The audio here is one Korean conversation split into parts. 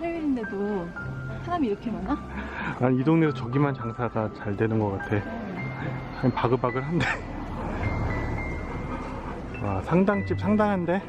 평일인데도 사람이 이렇게 많아? 난 이 동네에서 저기만 장사가 잘 되는 것 같아. 그냥 바글바글한데. 와, 상당집 상당한데?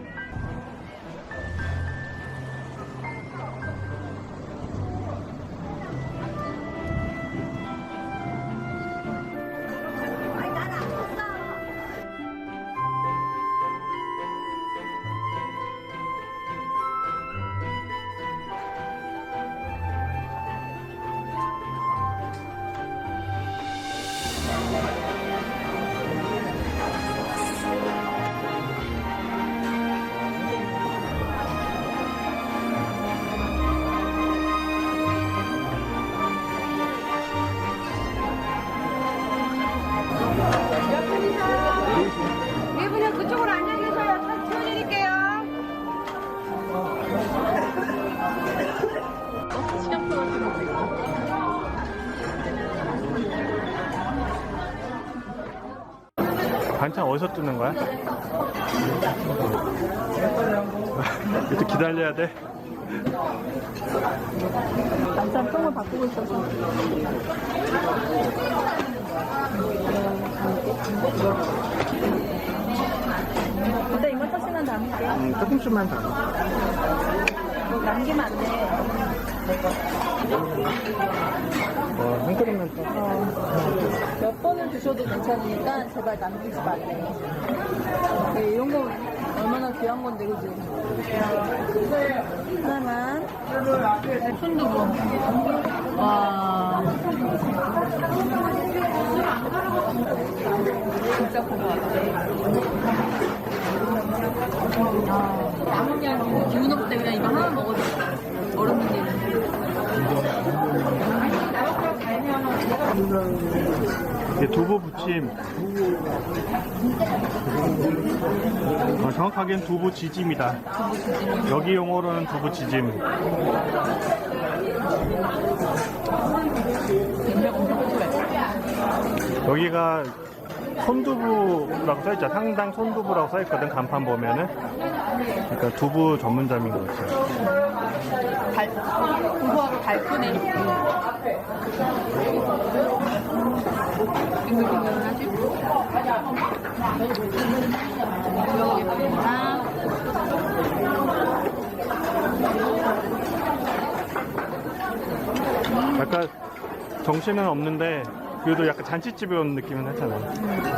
반찬 어디서 뜨는 거야? 이것도 기다려야 돼? 반찬 통을 바꾸고 있어서. 일단 이만 tas이만 담을게. 음, 조금씩만 담아. 뭐 남기면 안 돼. 어, 한 그릇만 더. 드셔도 괜찮으니까 제발 남기지 말래. 네, 이런 거 얼마나 귀한 건데, 그지? 하나만. 순두부. 와. 진짜 고마워. 아, 기운 때 그냥 이거 하나 먹어도 돼. 어른분들은. 이게 두부 부침. 어, 정확하게는 두부 지짐이다. 여기 용어로는 두부 지짐. 여기가 손두부라고 써있죠. 상당 손두부라고 써있거든, 간판 보면은. 그러니까 두부 전문점인 거지. 달, 고소하고 달큰해. 약간 정신은 없는데, 그래도 약간 잔치집에 온 느낌은 하잖아. 너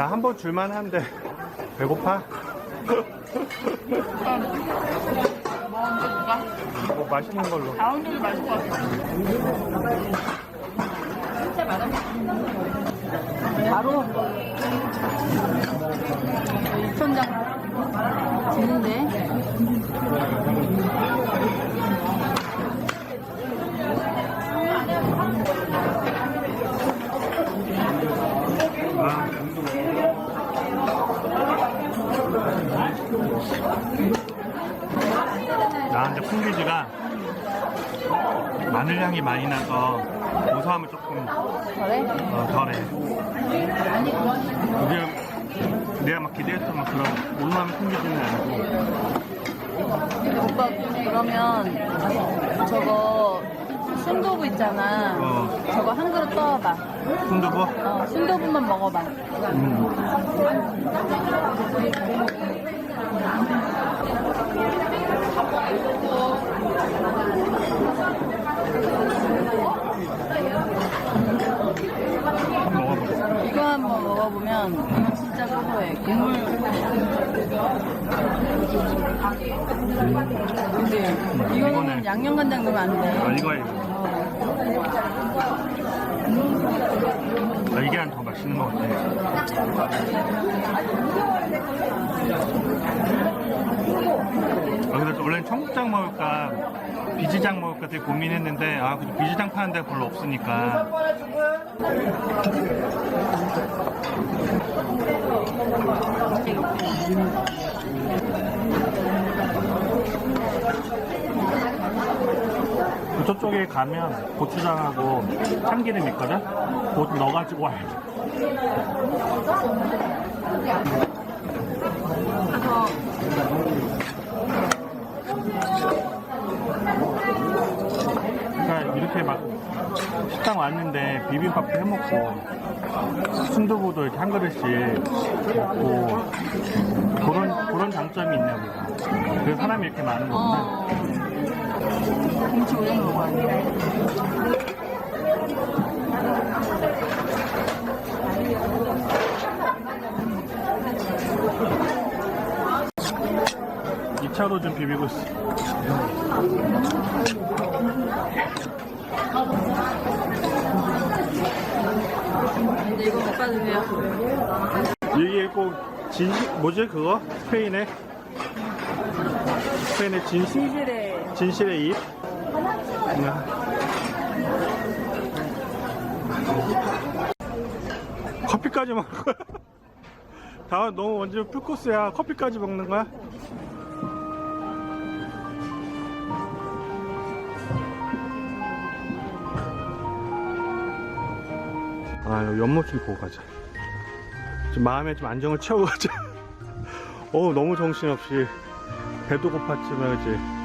나 한 번 줄만 한데, 배고파? 뭐 맛있는 걸로. 다운로드 맛있을 것 같아. 바로 천장 나한테 콩비지가 마늘 향이 많이 나서 고소함을 조금 그래? 어, 덜해. 그게 내가 막 기대했던 막 그런 올라오는 콩비지는 아니고 오빠 그러면 저거 순두부 있잖아 어. 저거 한 그릇 떠와봐 순두부? 어, 순두부만 먹어봐 먹어보자. 이거 한번 먹어보면 진짜 고소해 국물 그지? 이거는 이거네. 양념 간장 넣으면 안 돼 아, 이거에 아, 이게 한 더 맛있는 것 같아. 여기서 원래는 청국장 먹을까 비지장 먹을까 되게 고민했는데 아 그래도 비지장 파는 데가 별로 없으니까 저쪽에 가면 고추장하고 참기름 있거든? 그거 넣어가지고 와야 돼. 그러니까 이렇게 막 식당 왔는데 비빔밥도 해 먹고 순두부도 이렇게 한 그릇씩 먹고 그런 그런 장점이 있네 우리가. 그래서 사람이 이렇게 많은 거구나. 어. 김치 올려 먹어야 돼. 2차로 좀 비비고 있어. 근데 이거 못 받으세요. 이게 꼭 진시 뭐지 그거 스페인의 스페인의 진시 진실에 진실의 입. 커피까지 먹는 거야? 다음 너무 완전 풀코스야. 커피까지 먹는 거야? 아, 여기 연못 좀 보고 가자. 좀 마음에 좀 안정을 채우고 가자. 어우, 너무 정신없이. 배도 고팠지만, 이제.